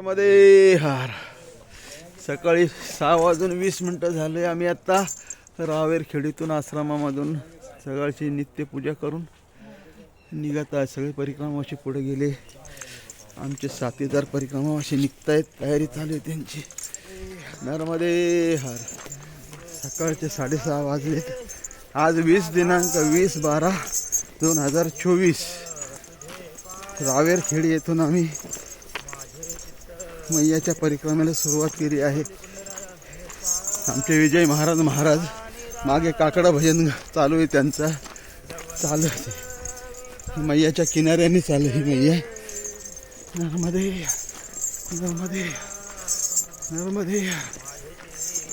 मध्ये हार. सकाळी सहा वाजून वीस मिनटं झाले आम्ही आत्ता रावेर खेडीतून आश्रमामधून सकाळची नित्यपूजा करून निघत आहे. सगळे परिक्रमाशी पुढे गेले. आमचे साथीदार परिक्रमाशी निघतायत. तयारी चालू आहे त्यांची. नर्मदे हार. सकाळचे साडेसहा वाजलेत. आज वीस दिनांक वीस बारा दोन हजार चोवीस. रावेर खेडी येथून आम्ही मैयाच्या परिक्रमेला सुरुवात केली आहे. आमचे विजय महाराज महाराज मागे काकडा भजन चालू आहे त्यांचा. चालू आहे मैयाच्या किनाऱ्याने चालू ही मैया. नर्मदे नर्मदे नर्मदे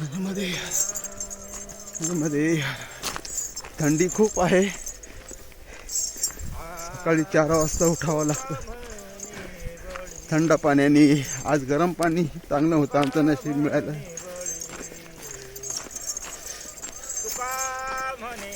नर्मदे नर्मदे. थंडी खूप आहे. सकाळी चार वाजता उठावं लागतं. थंड पाण्याने आज गरम पाणी चांगलं होतं आमचं नशीब मिळालं. तुका म्हणे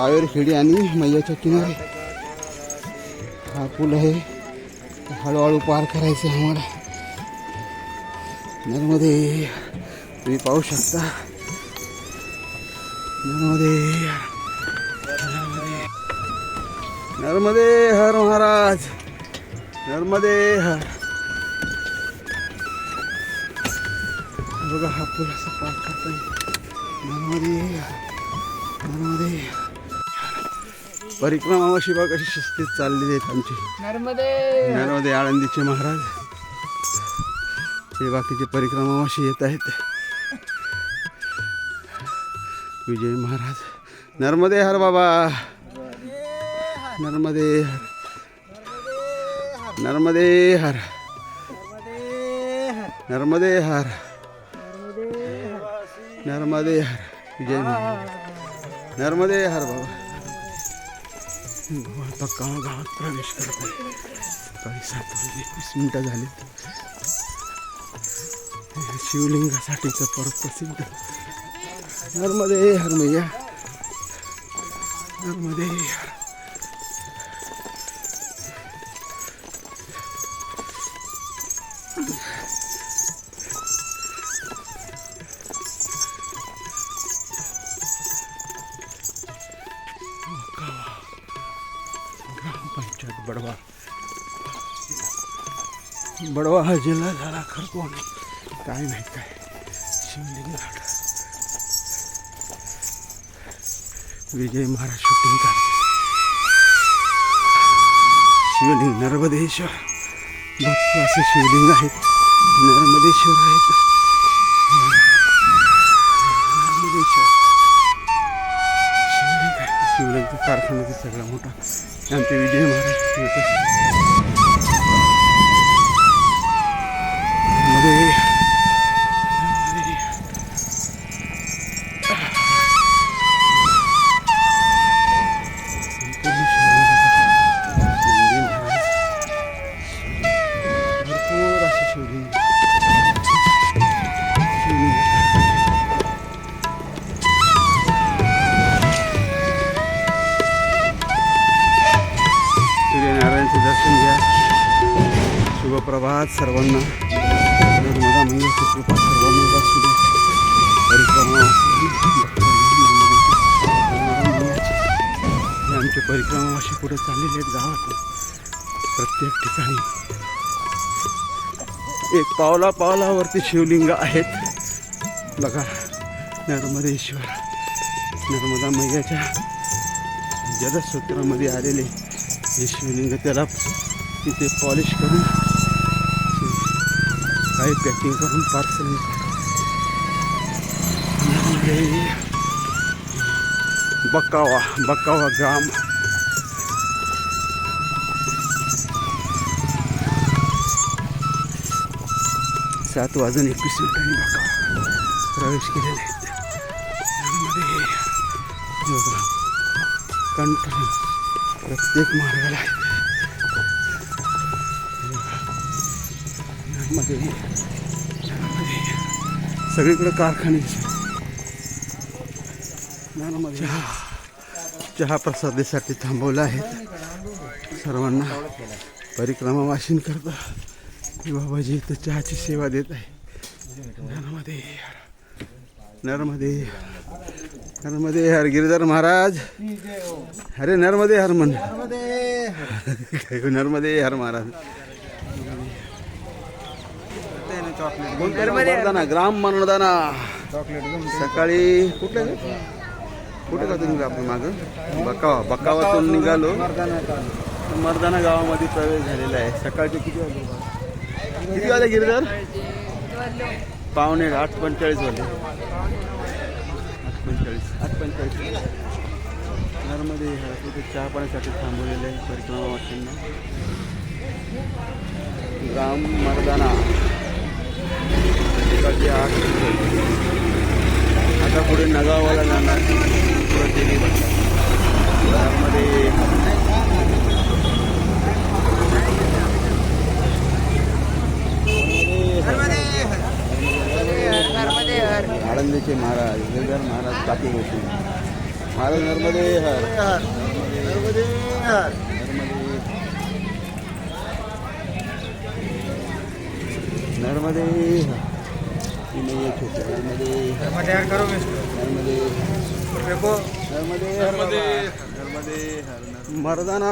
रावेर खेडी आणि मैयाच्या किनारे. हा पूल आहे. हळूहळू पार करायचं आहे आम्हाला. नर्मदे तुम्ही पाहू शकता. नर्मदे नर्मदे हर महाराज. नर्मदे हर. बघा हा पूल असा पार करता नर्मदे नर्मदे परिक्रमा शिवा कशी शिस्तीत चाललेली आहेत आमची. नर्मदे! नर्मदे आळंदीचे महाराज. हे बाकीचे परिक्रमावाशी येत आहेत. विजय महाराज. नर्मदे हर बाबा. नर्मदे हर. नर्मदे हर. नर्मदे हर. नर्मदे हर. विजय महाराज. नर्मदे हर बाबा. आता गाव गावात प्रवेश करत आहे. सकाळी सात वाजले एकवीस मिनटं झाली. शिवलिंगासाठीचं परत प्रसिद्ध नर्मदे हर मैया बडवा हा जिल्हा झाला खरकोण काय माहीत काय. शिवलिंग घाट. विजय महाराज शूटिंग काढते. शिवलिंग नर्मदेश्वर. भक्त असे शिवलिंग आहेत. नर्मदेश्वर आहेत. नर्मदेश्वर. शिवलिंग आहे. शिवलिंगचा कारखाना सगळा मोठा. आमचे विजय महाराज शुभप्रभात सर्वांना. नर्मदा मैयाची कृपा सर्वांना असू दे परिक्रमा हे आमचे परिक्रमा अशी पुढे चाललेले आहेत गावात प्रत्येक ठिकाणी एक पावला पावलावरती शिवलिंग आहेत. बघा नर्मदेश्वर. नर्मदा मैयाच्या जलसूत्रामध्ये आलेले हे शिवलिंग त्याला तिथे पॉलिश करून काही पॅकिंग करून पार्सल बकावा बकावा ग्राम सात वाजून एकवीस मिनिटांनी बकावा. प्रवेश केलेले आहेत त्यामध्ये कंठ प्रत्येक मार्गाला आहे. मध्ये सगळीकडे कारखाने चहा चहा प्रसादासाठी थांबवलं आहे. सर्वांना परिक्रमा वाशिन करता. बाबाजी इथं चहाची सेवा देत आहे. नर्मदे नर्मदे नर्मदे हर गिरधर महाराज. अरे नर्मदे हर मन नर्मदे हर महाराज. मर्दाना ग्राम मर्दाना. सकाळी कुठे कुठे का तुम्ही आपण मागं? बकावा बकावातून निघालो. मर्दाना गावामध्ये प्रवेश झालेला आहे. सकाळचे किती वाजले? किती वाजले गिरधर? पावणे आठ पंचेचाळीस वाजले. आठ पंचेचाळीस. आठ पंचेचाळीस. नर्मदे तिथे चहा पाण्यासाठी थांबवलेले आहे. परिक्रमा वाशिंना ग्राम मर्दाना. सकाळची आठ आता पुढे नगावाला जाणार. पुढे देवी त्यामध्ये आळंदीचे महाराज गिरधर महाराज काकी गोष्टी महाराज नर्मदे हर. नर्मदे हर नर्मदे हर ही नाही आहे छोटी नर्मदे नर्मदे नर्मदे नर्मदे मर्दाना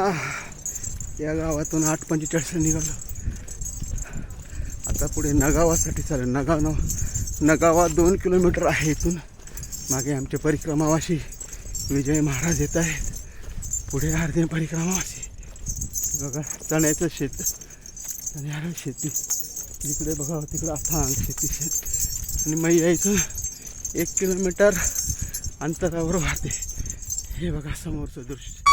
या गावातून आठ पंचेचाळीस निघालो. आता पुढे नगावासाठी चालेल. नगाव नाव नगावा दोन किलोमीटर आहे इथून. मागे आमचे परिक्रमावाशी विजय महाराज येत आहेत. पुढे अर्धे परिक्रमावाशी. बघा चण्याचं शेत. आणि शेती. इकडे बघा तिकडे अथांग शेती शेत आणि मग यायचं एक किलोमीटर अंतरावर वाहते. हे बघा समोरचं दृश्य.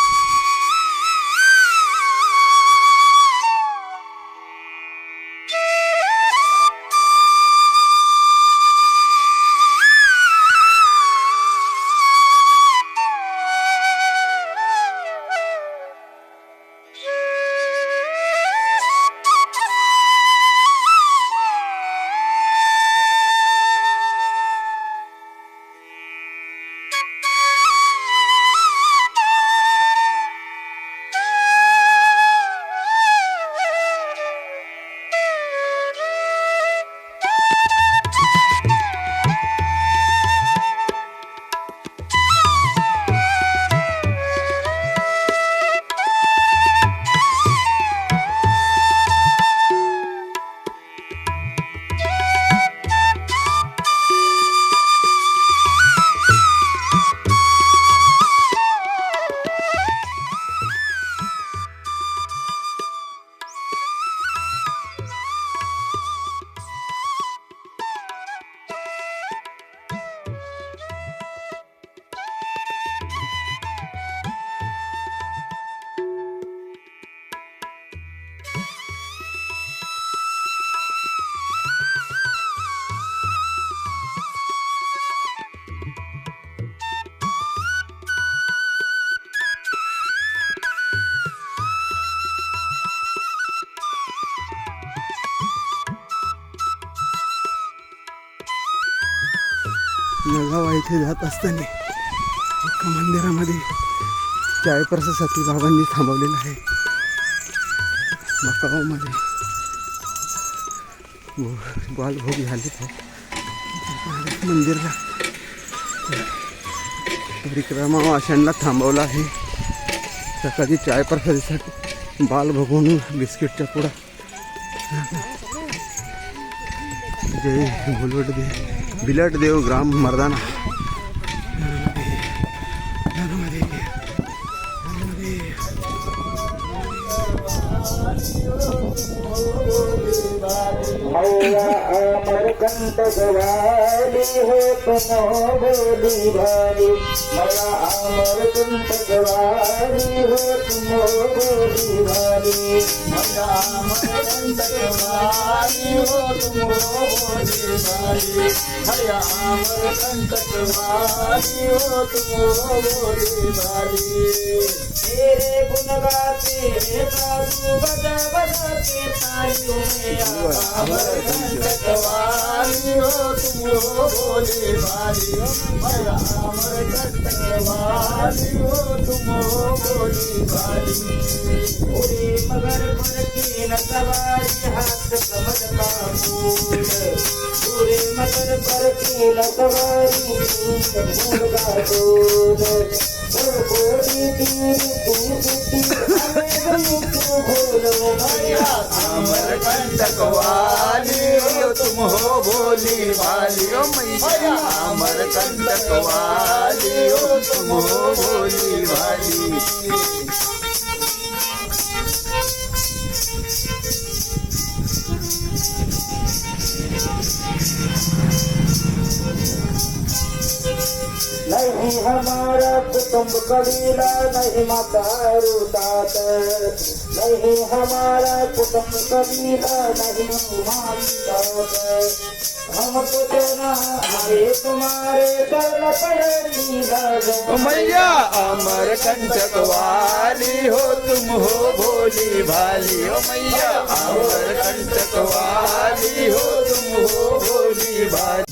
इथे जात असताना एका मंदिरामध्ये चायप्रसासाठी बाबांनी थांबवलेलं आहे. मकावामध्ये भो- हो, बालभोग झाले मंदिरला परिक्रमा वाशांना थांबवलं आहे. सकाळी चाय प्रसादीसाठी बाल भगवून बिस्किटच्या पुढा जय भोलवट देव बिलट देव ग्राम मर्दाना. अमर कंठ हो तुम बोली भाली मैया अमर कंठ गवाली हो तुम बोली भाली मैया अमर कंठ गवाली हो तुम बोली भाली मैया अमर कंठ गवाली हो तुम बोली भाली तेरे गुण गाते साधु बजा बजा के तालियों में अमर कंठ गवाली हो तुम हो बोले भाली मैया अमर कंठ हो तुम हो बोले मगर पर की न सवारी हाथ कमल का फूल पूरे मगर पर की न सवारी फूल का कोटी तीर अमर कंटक वाली हो तुम हो भोली भाली ओ मैया अमर कंटक वाली। हो तुम हो भोली भाली कुटुंब कबीला नहीं मकारू तात, नहीं हमारा कुटुम कबीला नहीं तात हम तो हमारे तुम्हारे ओ मैया, अमर कंचक वाली हो तुम हो भोली भाली। ओ मैया, अमर कंचक वाली हो तुम हो भोली भाली।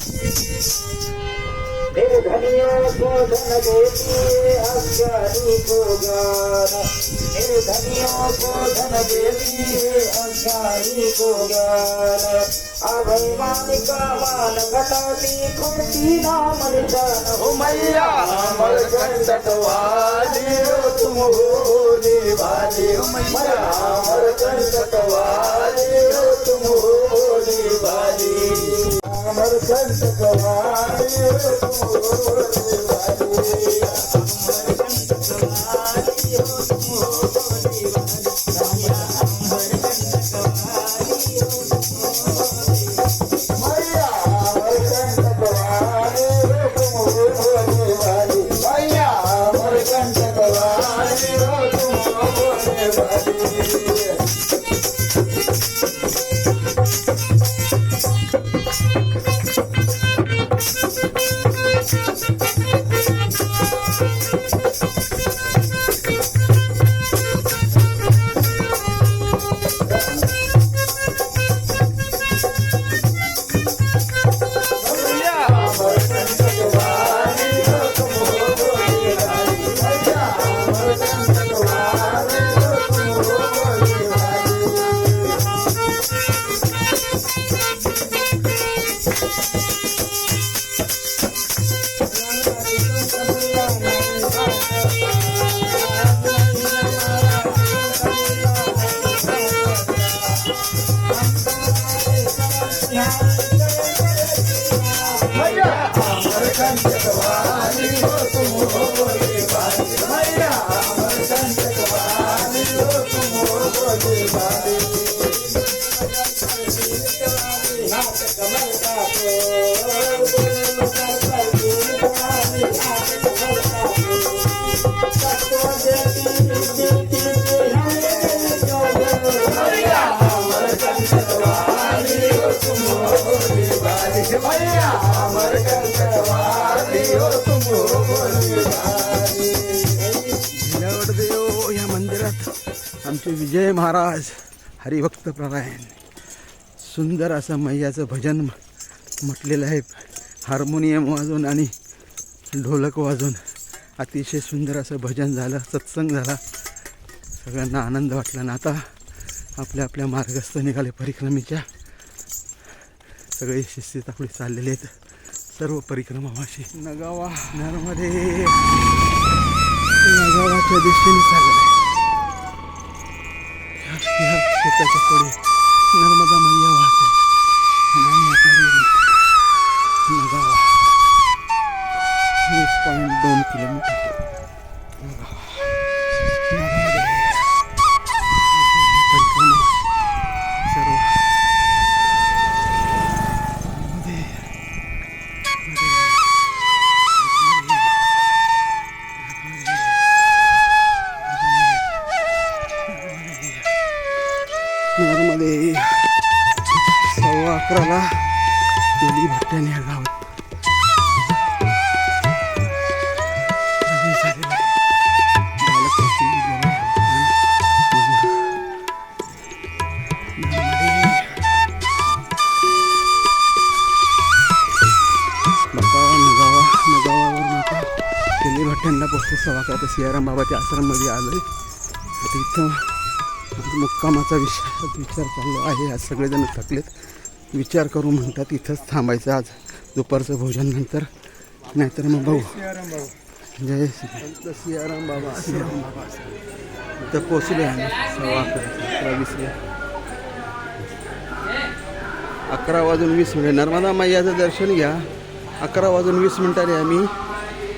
निर्धनियों को धन देती अज्ञानी को ज्ञान निर्धनियों को धन देती अज्ञानी को ज्ञान का मान घटाती खुलती नाम निशान ओ मैया कंटक वाली हो तुम हो भोली भाली मैया कंटक वाली हो तुम हो भोली अमर कंठ गवारी देव श्री विजय महाराज हरिभक्त प्रारायण सुंदर असं मैयाचं भजन म्हटलेलं आहे. हार्मोनियम वाजून आणि ढोलक वाजून अतिशय सुंदर असं भजन झालं सत्संग झाला. सगळ्यांना आनंद वाटला आणि आता आपल्या आपल्या मार्गस्थ निघाले परिक्रमेच्या. सगळे शिस्तीत आपले चाललेले आहेत. सर्व परिक्रमावाशी नगावा. नर्मदे नगावाच्या दिशेने चाललं. या शेताच्या पुढे नर्मदा मैया वाहते. आणि आम्ही आता नगावा. एक पॉईंट दोन किलोमीटर. सव्वा केली भट्ट्याने या गावात भट्ट्यांना पोचतो सियाराम बाबाच्या आश्रममध्ये आलोय आता इथं मुक्कामाचा विषय विचार चाललो आहे आज सगळेजण थकलेत विचार करू म्हणतात इथंच थांबायचं आज. दुपारचं भोजन नंतर नाहीतर मग भाऊ जय सियाराम बाबा सियाराम बाबा इथं पोचले आम्ही सव्वा अकरा अकरा वीसला अकरा वाजून वीस मिनिट. नर्मदा मैयाचं दर्शन घ्या. अकरा वाजून वीस मिनिटाने आम्ही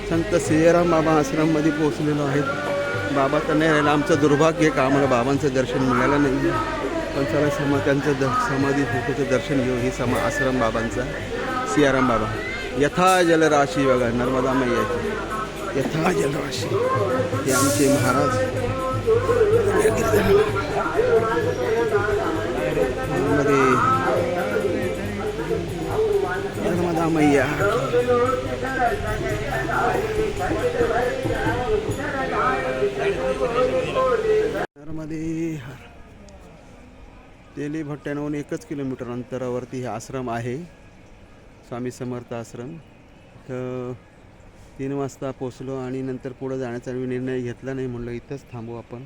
संत सियाराम बाबा आश्रममध्ये पोहोचलेलो आहेत. बाबा तर नाही राहिला आमचं दुर्भाग्य का? आम्हाला बाबांचं दर्शन मिळालं नाही. पण चला समा त्यांचं द समाधी फोटोचं दर्शन घेऊ ही समा आश्रम बाबांचा सियाराम बाबा. यथा जलराशी बघा नर्मदा मैयाची यथा जलराशी. हे आमचे महाराज. मध्ये नर्मदा मैया. नर्मदे हर. तेली भट्ट्याहून एकच किलोमीटर अंतरावरती हे आश्रम आहे. स्वामी समर्थ आश्रम. तर तीन वाजता पोचलो आणि नंतर पुढं जाण्याचा मी निर्णय घेतला नाही म्हणलं इथंच थांबू आपण.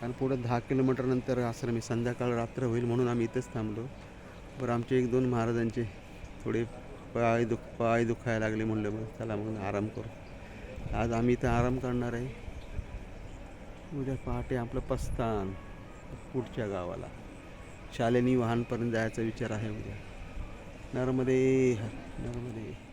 कारण पुढं दहा किलोमीटरनंतर आश्रम आहे. संध्याकाळ रात्र होईल म्हणून आम्ही इथंच थांबलो. बरं आमचे एक दोन महाराजांचे थोडे पाय दुख पाय दुखायला लागले म्हणलं मग चला मग आराम करू. आज आम्ही इथं आराम करणार आहे. उद्या पहाटे आपलं पस्तान पुढच्या गावाला. शालेनी वाहनपर्यंत जायचा विचार आहे उद्या. नर्मदे हर नर्मदे.